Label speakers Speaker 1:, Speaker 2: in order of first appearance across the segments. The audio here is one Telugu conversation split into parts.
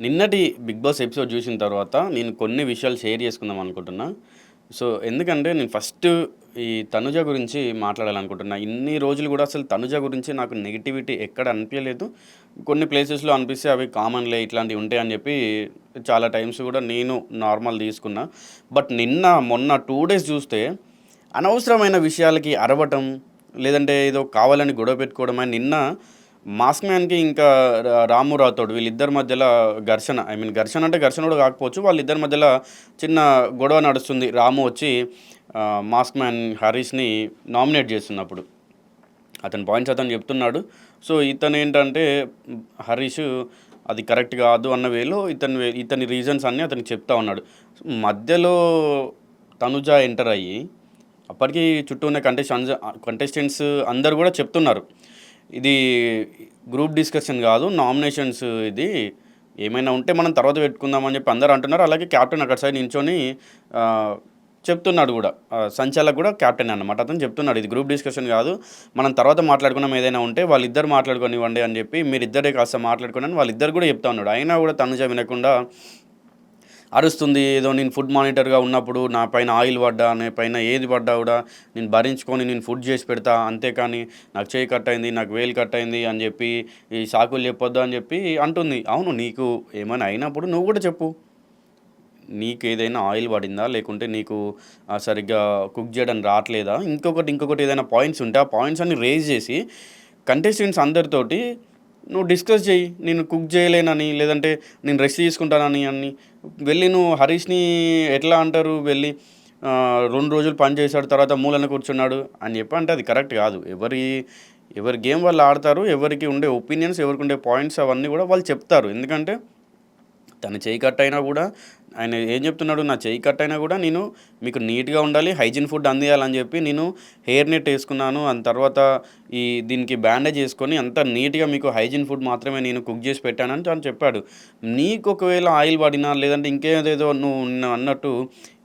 Speaker 1: నిన్నటి బిగ్ బాస్ ఎపిసోడ్ చూసిన తర్వాత నేను కొన్ని విషయాలు షేర్ చేసుకుందాం అనుకుంటున్నా. సో ఎందుకంటే నేను ఫస్ట్ ఈ తనుజ గురించి మాట్లాడాలనుకుంటున్నా. ఇన్ని రోజులు కూడా అసలు తనుజ గురించి నాకు నెగిటివిటీ ఎక్కడ అనిపించలేదు. కొన్ని ప్లేసెస్లో అనిపిస్తే అవి కామన్లే ఇట్లాంటివి ఉంటాయి అని చెప్పి చాలా టైమ్స్ కూడా నేను నార్మల్ తీసుకున్నా. బట్ నిన్న మొన్న టూ డేస్ చూస్తే అనవసరమైన విషయాలకి అరవటం లేదంటే ఏదో కావాలని గొడవ పెట్టుకోవడం అని నిన్న మాస్క్ మ్యాన్కి ఇంకా రా- రాము రాథోడ్ వీళ్ళిద్దరి మధ్యలో ఘర్షణ ఐ మీన్ ఘర్షణ అంటే ఘర్షణ కూడా కాకపోవచ్చు వాళ్ళిద్దరి మధ్యలో చిన్న గొడవ నడుస్తుంది. రాము వచ్చి మాస్క్ మ్యాన్ హరీష్ని నామినేట్ చేస్తున్నప్పుడు. అతని పాయింట్స్ అతను చెప్తున్నాడు. సో ఇతను ఏంటంటే హరీష్ అది కరెక్ట్ కాదు అన్న వేలో ఇతని వే- ఇతని రీజన్స్ అన్నీ అతనికి చెప్తా ఉన్నాడు. మధ్యలో తనుజ ఎంటర్ అయ్యి అప్పటికి చుట్టూ ఉన్న కంటెస్టెంట్స్ కంటెస్టెంట్స్ అందరు కూడా చెప్తున్నారు. ఇది గ్రూప్ డిస్కషన్ కాదు నామినేషన్స్ ఇది. ఏమైనా ఉంటే మనం తర్వాత పెట్టుకుందామని చెప్పి అందరూ అంటున్నారు. అలాగే క్యాప్టెన్ అక్కడ సైడ్ నించొని చెప్తున్నాడు కూడా. సంచాలకు సంచాలక్ కూడా క్యాప్టెన్ అన్నమాట. అతను చెప్తున్నాడు ఇది గ్రూప్ డిస్కషన్ కాదు. మనం తర్వాత మాట్లాడుకున్నాం ఏదైనా ఉంటే వాళ్ళిద్దరు మాట్లాడుకోనివ్వండి అని చెప్పి మీరిద్దరే కాస్త మాట్లాడుకోండి అని వాళ్ళిద్దరు కూడా చెప్తా ఉన్నాడు. అయినా కూడా తనుజ వినకుండా అరుస్తుంది. ఏదో నేను ఫుడ్ మానిటర్గా ఉన్నప్పుడు నా పైన ఆయిల్ పడ్డా నా పైన ఏది పడ్డా కూడా నేను భరించుకొని నేను ఫుడ్ చేసి పెడతా. అంతేకాని నాకు చేయి కట్ అయింది నాకు వేలు కట్ అయింది అని చెప్పి ఈ సాకులు చెప్పొద్దు అని చెప్పి అంటుంది. అవును నీకు ఏమైనా అయినప్పుడు నువ్వు కూడా చెప్పు. నీకు ఏదైనా ఆయిల్ పడిందా? లేకుంటే నీకు సరిగ్గా కుక్ చేయడం రావట్లేదా? ఇంకొకటి ఇంకొకటి ఏదైనా పాయింట్స్ ఉంటే ఆ పాయింట్స్ అన్ని రేజ్ చేసి కంటెస్టెంట్స్ అందరితోటి నువ్వు డిస్కస్ చేయి. నేను కుక్ చేయలేనని లేదంటే నేను రెస్ట్ తీసుకుంటానని అని వెళ్ళి నువ్వు హరీష్ని ఎట్లా అంటారు? వెళ్ళి రెండు రోజులు పని చేశాడు తర్వాత మూలన కూర్చున్నాడు అని చెప్పి అంటే అది కరెక్ట్ కాదు. ఎవరి ఎవరి గేమ్ వాళ్ళు ఆడతారు ఎవరికి ఉండే ఒపీనియన్స్ ఎవరికి ఉండే పాయింట్స్ అవన్నీ కూడా వాళ్ళు చెప్తారు. ఎందుకంటే తన చేయి కట్ అయినా కూడా ఆయన ఏం చెప్తున్నాడు నా చేయి కట్ అయినా కూడా నేను మీకు నీట్గా ఉండాలి హైజీన్ ఫుడ్ అందియాలని చెప్పి నేను హెయిర్ నెట్ వేసుకున్నాను. ఆ తర్వాత ఈ దీనికి బ్యాండేజ్ చేసుకొని అంత నీట్గా మీకు హైజీన్ ఫుడ్ మాత్రమే నేను కుక్ చేసి పెట్టానని తను చెప్పాడు. నీకు ఒకవేళ ఆయిల్ పడినా లేదంటే ఇంకేదేదో నువ్వు నిన్న అన్నట్టు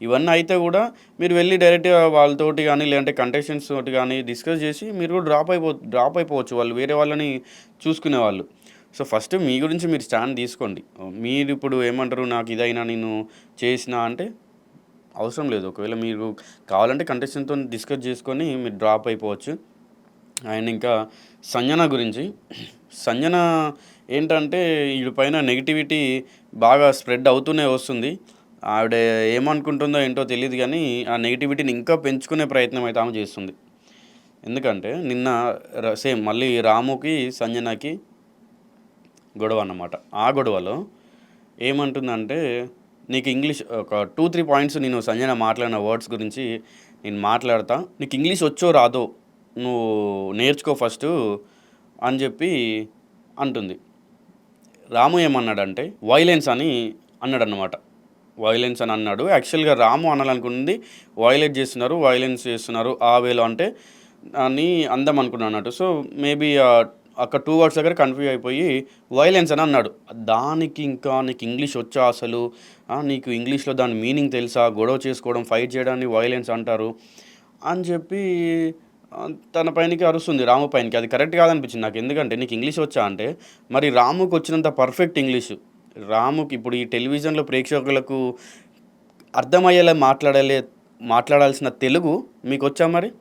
Speaker 1: ఇవన్నీ అయితే కూడా మీరు వెళ్ళి డైరెక్ట్గా వాళ్ళతోటి కానీ లేదంటే కంటెస్టెంట్స్ తోటి కానీ డిస్కస్ చేసి మీరు కూడా డ్రాప్ అయిపో డ్రాప్ అయిపోవచ్చు వాళ్ళు వేరే వాళ్ళని చూసుకునేవాళ్ళు. సో ఫస్ట్ మీ గురించి మీరు స్టాండ్ తీసుకోండి. మీరు ఇప్పుడు ఏమంటారు నాకు ఇదైనా నేను చేసిన అంటే అవసరం లేదు. ఒకవేళ మీరు కావాలంటే కంటెస్టెంట్తో డిస్కస్ చేసుకొని మీరు డ్రాప్ అయిపోవచ్చు. అండ్ ఇంకా సంజన గురించి. సంజన ఏంటంటే వీడి పైన నెగిటివిటీ బాగా స్ప్రెడ్ అవుతూనే వస్తుంది. ఆవిడ ఏమనుకుంటుందో ఏంటో తెలియదు కానీ ఆ నెగిటివిటీని ఇంకా పెంచుకునే ప్రయత్నం అయితే ఆమె చేస్తుంది. ఎందుకంటే నిన్న సేమ్ మళ్ళీ రాముకి సంజనకి గొడవ అన్నమాట. ఆ గొడవలో ఏమంటుందంటే నీకు ఇంగ్లీష్ ఒక టూ త్రీ పాయింట్స్ నేను సంజన మాట్లాడిన వర్డ్స్ గురించి నేను మాట్లాడతా. నీకు ఇంగ్లీష్ వచ్చో రాదో నువ్వు నేర్చుకో ఫస్ట్ అని చెప్పి అంటుంది. రాము ఏమన్నాడంటే వైలెన్స్ అని అన్నాడు అనమాట వైలెన్స్ అని అన్నాడు. యాక్చువల్గా రాము అనాలనుకుంది వైలెట్ చేస్తున్నారు వైలెన్స్ చేస్తున్నారు ఆ వేలో అంటే అని అందం అనుకున్నాను అన్నట్టు. సో మేబీ అక్కడ టూ వర్డ్స్ దగ్గర కన్ఫ్యూజ్ అయిపోయి వైలెన్స్ అని అన్నాడు. దానికి ఇంకా నీకు ఇంగ్లీష్ వచ్చా అసలు? నీకు ఇంగ్లీష్లో దాని మీనింగ్ తెలుసా? గొడవ చేసుకోవడం ఫైట్ చేయడాన్ని వైలెన్స్ అంటారు. అని చెప్పి తన పైనకి అరుస్తుంది రాము పైనకి. అది కరెక్ట్ కాదనిపించింది నాకు. ఎందుకంటే నీకు ఇంగ్లీష్ వచ్చా అంటే మరి రాముకు వచ్చినంత పర్ఫెక్ట్ ఇంగ్లీషు రాముకి ఇప్పుడు ఈ టెలివిజన్లో ప్రేక్షకులకు అర్థమయ్యేలా మాట్లాడలే మాట్లాడాల్సిన తెలుగు మీకు వచ్చా మరి?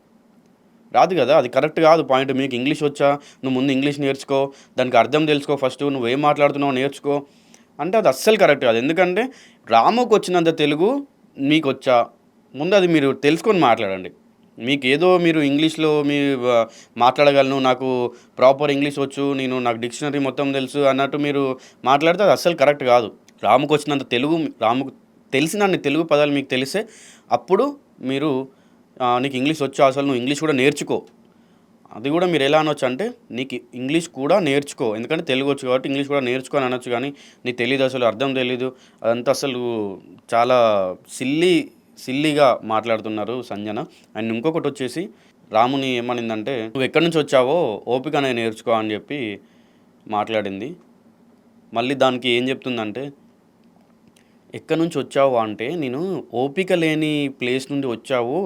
Speaker 1: రాదు కదా అది కరెక్ట్ కాదు. పాయింట్ మీకు ఇంగ్లీష్ వచ్చా? నువ్వు ముందు ఇంగ్లీష్ నేర్చుకో దానికి అర్థం తెలుసుకో ఫస్ట్ నువ్వు ఏం మాట్లాడుతున్నావు నేర్చుకో. అంటే అది అస్సలు కరెక్ట్ కాదు. ఎందుకంటే రాముకు వచ్చినంత తెలుగు మీకు వచ్చా? ముందు అది మీరు తెలుసుకొని మాట్లాడండి. మీకు ఏదో మీరు ఇంగ్లీష్లో మీ మాట్లాడగలను నాకు ప్రాపర్ ఇంగ్లీష్ వచ్చు నేను నాకు డిక్షనరీ మొత్తం తెలుసు అన్నట్టు మీరు మాట్లాడితే అది అస్సలు కరెక్ట్ కాదు. రాముకు వచ్చినంత తెలుగు రాముకు తెలిసినన్ని తెలుగు పదాలు మీకు తెలిస్తే అప్పుడు మీరు నీకు ఇంగ్లీష్ వచ్చా అసలు నువ్వు ఇంగ్లీష్ కూడా నేర్చుకో. అది కూడా మీరు ఎలా అనొచ్చు అంటే నీకు ఇంగ్లీష్ కూడా నేర్చుకో. ఎందుకంటే తెలుగు వచ్చు కాబట్టి ఇంగ్లీష్ కూడా నేర్చుకో అని అనొచ్చు కానీ నీకు తెలియదు అసలు అర్థం తెలీదు. అదంతా అసలు చాలా సిల్లీ సిల్లీగా మాట్లాడుతున్నారు సంజన. అండ్ ఇంకొకటి వచ్చేసి రాముని ఏమనిందంటే నువ్వు ఎక్కడి నుంచి వచ్చావో ఓపిక అనేది నేర్చుకో అని చెప్పి మాట్లాడింది. మళ్ళీ దానికి ఏం చెప్తుందంటే ఎక్కడి నుంచి వచ్చావు అంటే నేను ఓపిక లేని ప్లేస్ నుండి వచ్చావు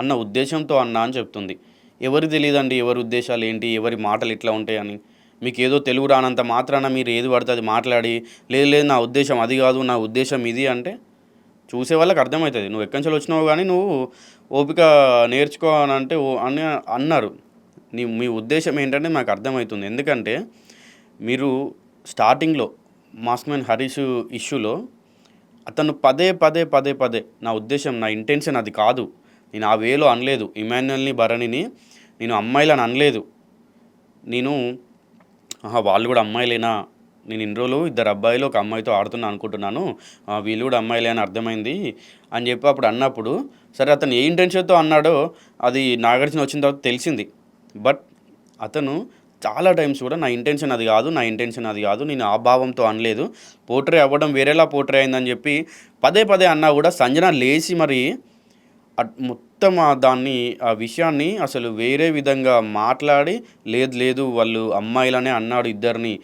Speaker 1: అన్న ఉద్దేశంతో అన్నా అని చెప్తుంది. ఎవరు తెలియదండి? ఎవరి ఉద్దేశాలు ఏంటి? ఎవరి మాటలు ఇట్లా ఉంటాయని. మీకు ఏదో తెలుగు రానంత మాత్రాన మీరు ఏది పడితే అది మాట్లాడి లేదు లేదు నా ఉద్దేశం అది కాదు నా ఉద్దేశం ఇది అంటే చూసే వాళ్ళకి అర్థమవుతుంది. నువ్వు ఎక్కడి నుంచి వచ్చినావు కానీ నువ్వు ఓపిక నేర్చుకో అని అంటే ఓ అని అన్నారు. నీ మీ ఉద్దేశం ఏంటంటే నాకు అర్థమవుతుంది. ఎందుకంటే మీరు స్టార్టింగ్లో మాస్మెన్ హరీష్ ఇష్యూలో అతను పదే పదే పదే పదే నా ఉద్దేశం నా ఇంటెన్షన్ అది కాదు. నేను ఆ వేలో అనలేదు. ఇమాన్యుల్ని భరణిని నేను అమ్మాయిలని అనలేదు. నేను ఆహా వాళ్ళు కూడా అమ్మాయిలేనా? నేను ఇన్ని రోజులు ఇద్దరు అబ్బాయిలు ఒక అమ్మాయితో ఆడుతున్నా అనుకుంటున్నాను. వీళ్ళు కూడా అమ్మాయిలే అని అర్థమైంది అని చెప్పి అప్పుడు అన్నప్పుడు సరే అతను ఏ ఇంటెన్షన్తో అన్నాడో అది నాగార్జున వచ్చిన తర్వాత తెలిసింది. బట్ అతను చాలా టైమ్స్ కూడా నా ఇంటెన్షన్ అది కాదు నా ఇంటెన్షన్ అది కాదు నేను ఆ భావంతో అనలేదు. పోట్రే అవ్వడం వేరేలా పోట్రే అయిందని చెప్పి పదే పదే అన్నా కూడా సంజన లేచి మరి అట్- మొత్తం దాన్ని ఆ విషయాన్ని అసలు వేరే విధంగా మాట్లాడి లేదు లేదు వాళ్ళు అమ్మాయిలనే అన్నాడు ఇద్దరిని.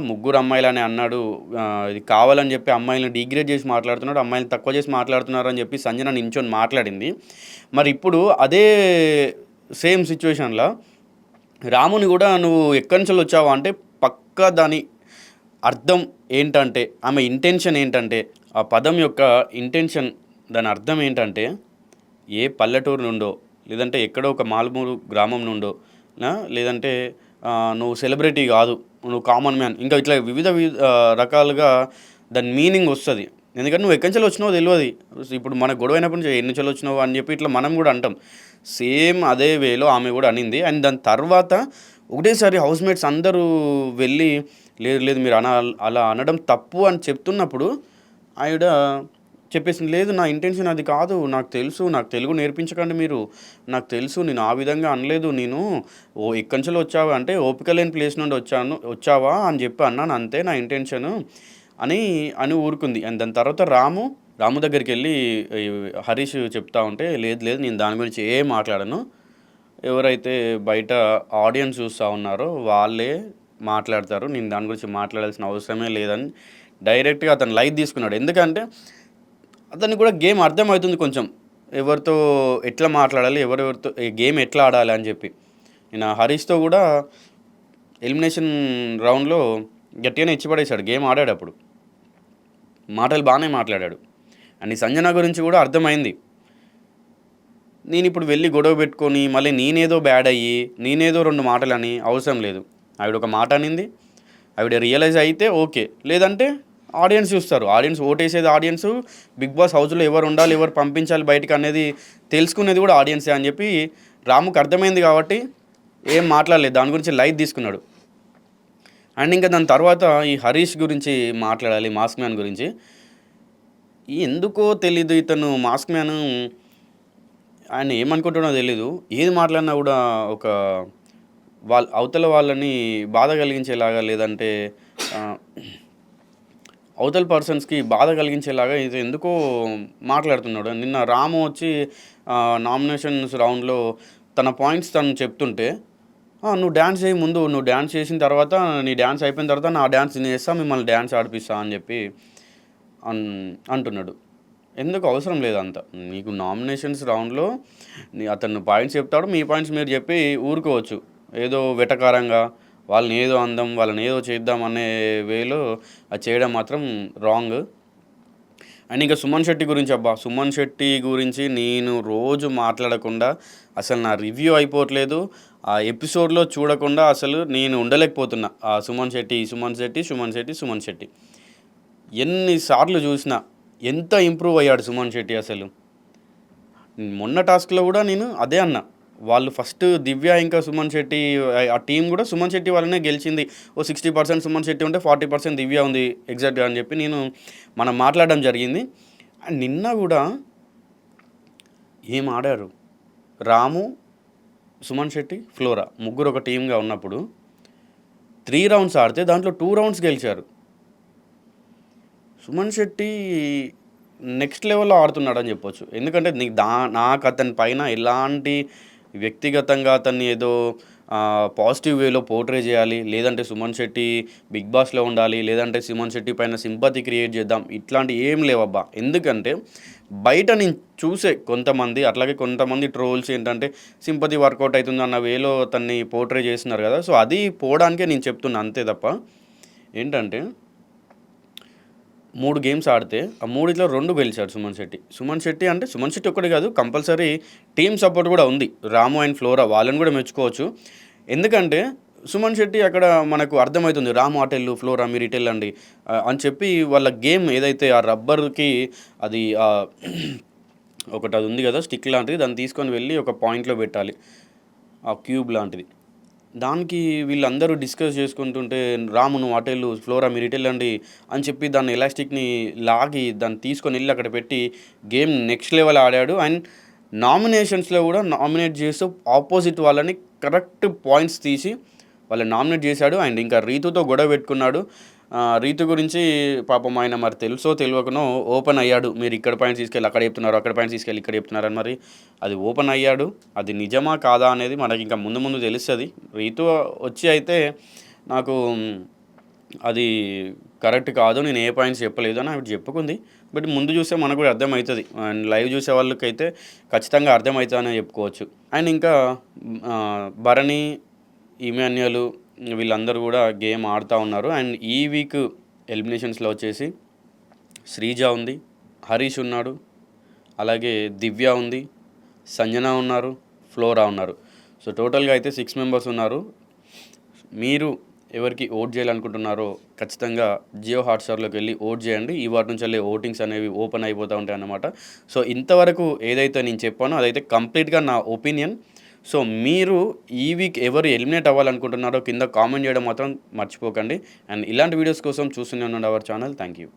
Speaker 1: ముగ్గురు అమ్మాయిలనే అన్నాడు. ఇది కావాలని చెప్పి అమ్మాయిలను డిగ్రేడ్ చేసి మాట్లాడుతున్నాడు అమ్మాయిలను తక్కువ చేసి మాట్లాడుతున్నారు అని చెప్పి సంజన నించొని మాట్లాడింది. మరి ఇప్పుడు అదే సేమ్ సిచ్యువేషన్లో రాముని కూడా నువ్వు ఎక్కడి నుంచి వచ్చావు అంటే పక్క దాని అర్థం ఏంటంటే ఆమె ఇంటెన్షన్ ఏంటంటే ఆ పదం యొక్క ఇంటెన్షన్ దాని అర్థం ఏంటంటే ఏ పల్లెటూరు నుండో లేదంటే ఎక్కడో ఒక మాలుమూరు గ్రామం నుండో లేదంటే నువ్వు సెలబ్రిటీ కాదు నువ్వు కామన్ మ్యాన్ ఇంకా ఇట్లా వివిధ వి- రకాలుగా దాని మీనింగ్ వస్తుంది. ఎందుకంటే నువ్వు ఎక్కడి నుంచి వచ్చినావో తెలియదు. ఇప్పుడు మన గొడవ అయినప్పటి నుంచి ఎన్ని నుంచి వచ్చినావు అని చెప్పి ఇట్లా మనం కూడా అంటాం. సేమ్ అదే వేలో ఆమె కూడా అనింది. అండ్ దాని తర్వాత ఒకటేసారి హౌస్ మేట్స్ అందరూ వెళ్ళి లేదు లేదు మీరు అన అలా అనడం తప్పు అని చెప్తున్నప్పుడు ఆవిడ చెప్పేసింది లేదు నా ఇంటెన్షన్ అది కాదు. నాకు తెలుసు నాకు తెలుగు నేర్పించకండి మీరు. నాకు తెలుసు నేను ఆ విధంగా అనలేదు. నేను ఓ ఇక్కడి నుంచి వచ్చావా అంటే ఓపిక లేని ప్లేస్ నుండి వచ్చాను వచ్చావా అని చెప్పి అన్నాను. అంతే నా ఇంటెన్షన్. అని అని ఊరుకుంది. అండ్ దాని తర్వాత రాము రాము దగ్గరికి వెళ్ళి హరీష్ చెప్తా ఉంటే లేదు లేదు నేను దాని గురించి ఏం మాట్లాడను. ఎవరైతే బయట ఆడియన్స్ చూస్తూ ఉన్నారో వాళ్ళే మాట్లాడతారు. నేను దాని గురించి మాట్లాడాల్సిన అవసరమే లేదని డైరెక్ట్గా అతను లైట్ తీసుకున్నాడు. ఎందుకంటే అతనికి కూడా గేమ్ అర్థమవుతుంది కొంచెం. ఎవరితో ఎట్లా మాట్లాడాలి ఎవరెవరితో గేమ్ ఎట్లా ఆడాలి అని చెప్పి. నేను హరీష్తో కూడా ఎలిమినేషన్ రౌండ్లో గట్టిగానే ఇచ్చిపడేశాడు. గేమ్ ఆడాడు అప్పుడు. మాటలు బాగానే మాట్లాడాడు. అండ్ ఈ సంజన గురించి కూడా అర్థమైంది. నేను ఇప్పుడు వెళ్ళి గొడవ పెట్టుకొని మళ్ళీ నేనేదో బ్యాడ్ అయ్యి నేనేదో రెండు మాటలని అవసరం లేదు. ఆవిడ ఒక మాట అనింది. ఆవిడ రియలైజ్ అయితే ఓకే. లేదంటే ఆడియన్స్ చూస్తారు. ఆడియన్స్ ఓటేసేది ఆడియన్స్ బిగ్ బాస్ హౌస్లో ఎవరు ఉండాలి ఎవరు పంపించాలి బయటకు అనేది తెలుసుకునేది కూడా ఆడియన్సే అని చెప్పి రాముకు అర్థమైంది కాబట్టి ఏం మాట్లాడలేదు. దాని గురించి లైట్ తీసుకున్నాడు. అండ్ ఇంకా దాని తర్వాత ఈ హరీష్ గురించి మాట్లాడాలి మాస్క్ మ్యాన్ గురించి. ఎందుకో తెలీదు ఇతను మాస్క్ మ్యాన్. ఆయన ఏమనుకుంటున్నో తెలీదు. ఏది మాట్లాడినా కూడా ఒక వాళ్ళ అవతల వాళ్ళని బాధ కలిగించేలాగా లేదంటే అవతల పర్సన్స్కి బాధ కలిగించేలాగా ఇది ఎందుకో మాట్లాడుతున్నాడు. నిన్న రాము వచ్చి నామినేషన్స్ రౌండ్లో తన పాయింట్స్ తను చెప్తుంటే నువ్వు డ్యాన్స్ చేయి ముందు నువ్వు డ్యాన్స్ చేసిన తర్వాత నీ డ్యాన్స్ అయిపోయిన తర్వాత నా డ్యాన్స్ నేను చేస్తా మిమ్మల్ని డ్యాన్స్ ఆడిపిస్తా అని చెప్పి అన్ అంటున్నాడు. ఎందుకు? అవసరం లేదు అంత. నీకు నామినేషన్స్ రౌండ్లో నీ అతను పాయింట్స్ చెప్తాడు మీ పాయింట్స్ మీరు చెప్పి ఊరుకోవచ్చు. ఏదో వెటకారంగా వాళ్ళని ఏదో అందం వాళ్ళని ఏదో చేద్దాం అనే వేలో అది చేయడం మాత్రం రాంగ్. అండ్ ఇంకా సుమన్ శెట్టి గురించి అబ్బా సుమన్ శెట్టి గురించి నేను రోజు మాట్లాడకుండా అసలు నా రివ్యూ అయిపోవట్లేదు. ఆ ఎపిసోడ్లో చూడకుండా అసలు నేను ఉండలేకపోతున్నా. ఆ సుమన్ శెట్టి సుమన్ శెట్టి సుమన్ శెట్టి సుమన్ శెట్టి. ఎన్నిసార్లు చూసినా ఎంత ఇంప్రూవ్ అయ్యాడు సుమన్ శెట్టి అసలు? మొన్న టాస్క్లో కూడా నేను అదే అన్నా. వాళ్ళు ఫస్ట్ దివ్య ఇంకా సుమన్ శెట్టి ఆ- టీం కూడా సుమన్ శెట్టి వాళ్ళనే గెలిచింది. ఓ సిక్స్టీ పర్సెంట్ సుమన్ శెట్టి ఉంటే ఫార్టీ పర్సెంట్ దివ్య ఉంది ఎగ్జాక్ట్గా అని చెప్పి నేను మనం మాట్లాడడం జరిగింది. అండ్ నిన్న కూడా ఏం ఆడారు? రాము సుమన్ శెట్టి ఫ్లోరా. ముగ్గురు ఒక టీంగా ఉన్నప్పుడు త్రీ రౌండ్స్ ఆడితే దాంట్లో టూ రౌండ్స్ గెలిచారు. సుమన్ శెట్టి నెక్స్ట్ లెవెల్లో ఆడుతున్నాడు అని చెప్పొచ్చు. ఎందుకంటే నీకు దా నాకు అతని పైన ఎలాంటి వ్యక్తిగతంగా అతన్ని ఏదో పాజిటివ్ వేలో పోర్ట్రే చేయాలి లేదంటే సుమన్ శెట్టి బిగ్ బాస్లో ఉండాలి లేదంటే సుమన్ శెట్టి పైన సింపతి క్రియేట్ చేద్దాం ఇట్లాంటి ఏం లేవబ్బా. ఎందుకంటే బయట నేను చూసే కొంతమంది అట్లాగే కొంతమంది ట్రోల్స్ ఏంటంటే సింపతి వర్కౌట్ అవుతుంది అన్న వేలో తన్ని పోర్ట్రే చేస్తున్నారు కదా. సో అది పోవడానికే నేను చెప్తున్నా అంతే తప్ప ఏంటంటే మూడు గేమ్స్ ఆడితే ఆ మూడిట్లో రెండు గెలిచాడు సుమన్ శెట్టి. సుమన్ శెట్టి అంటే సుమన్ శెట్టి ఒక్కడే కాదు కంపల్సరీ టీమ్ సపోర్ట్ కూడా ఉంది. రాము అండ్ ఫ్లోరా వాళ్ళని కూడా మెచ్చుకోవచ్చు. ఎందుకంటే సుమన్ శెట్టి అక్కడ మనకు అర్థమవుతుంది రాము అటెల్లు ఫ్లోరా మీరు ఇటు అండి. అని చెప్పి వాళ్ళ గేమ్ ఏదైతే ఆ రబ్బర్కి అది ఒకటి అది ఉంది కదా స్టిక్ లాంటిది దాన్ని తీసుకొని వెళ్ళి ఒక పాయింట్లో పెట్టాలి. ఆ క్యూబ్ లాంటిది. దానికి వీళ్ళందరూ డిస్కస్ చేసుకుంటుంటే రాము నువ్వు అటెళ్ళు ఫ్లోరా మీరు ఇటెళ్ళండి అని చెప్పి దాన్ని ఎలాస్టిక్ని లాగి దాన్ని తీసుకొని వెళ్ళి అక్కడ పెట్టి గేమ్ నెక్స్ట్ లెవెల్ ఆడాడు. అండ్ నామినేషన్స్లో కూడా నామినేట్ చేస్తూ ఆపోజిట్ వాళ్ళని కరెక్ట్ పాయింట్స్ తీసి వాళ్ళు నామినేట్ చేశాడు అండ్ ఇంకా రీతుతో గొడవ పెట్టుకున్నాడు. రీతు గురించి పాపం ఆయన మరి తెలుసో తెలియకనో ఓపెన్ అయ్యాడు. మీరు ఇక్కడ పాయింట్ తీసుకెళ్ళి అక్కడ చెప్తున్నారు అక్కడ పాయింట్ తీసుకెళ్ళి ఇక్కడ చెప్తున్నారని మరి అది ఓపెన్ అయ్యాడు. అది నిజమా కాదా అనేది మనకి ఇంకా ముందు ముందు తెలుస్తుంది. రీతు వచ్చి అయితే నాకు అది కరెక్ట్ కాదు నేను ఏ పాయింట్స్ చెప్పలేదు అని ఆవిడ చెప్పుకుంది. బట్ ముందు చూస్తే మనకు కూడా అర్థమవుతుంది అండ్ లైవ్ చూసే వాళ్ళకైతే ఖచ్చితంగా అర్థమవుతుందని చెప్పుకోవచ్చు. అండ్ ఇంకా భరణి ఇమాన్యులు వీళ్ళందరూ కూడా గేమ్ ఆడుతూ ఉన్నారు. అండ్ ఈ వీక్ ఎలిమినేషన్స్లో వచ్చేసి శ్రీజ ఉంది హరీష్ ఉన్నాడు అలాగే దివ్య ఉంది సంజన ఉన్నారు ఫ్లోరా ఉన్నారు. సో టోటల్గా అయితే సిక్స్ మెంబర్స్ ఉన్నారు. మీరు ఎవరికి ఓట్ చేయాలనుకుంటున్నారో ఖచ్చితంగా జియో హాట్స్టార్లోకి వెళ్ళి ఓట్ చేయండి. ఈ వాటి నుంచి వెళ్ళే ఓటింగ్స్ అనేవి ఓపెన్ అయిపోతూ ఉంటాయి అన్నమాట సో ఇంతవరకు ఏదైతే నేను చెప్పానో అదైతే కంప్లీట్గా నా ఒపీనియన్. సో మీరు ఈ వీక్ ఎవరు ఎలిమినేట్ అవ్వాలనుకుంటున్నారో కింద కామెంట్ చేయడం మాత్రం మర్చిపోకండి. అండ్ ఇలాంటి వీడియోస్ కోసం చూస్తూనే ఉండండి అవర్ ఛానల్. Thank you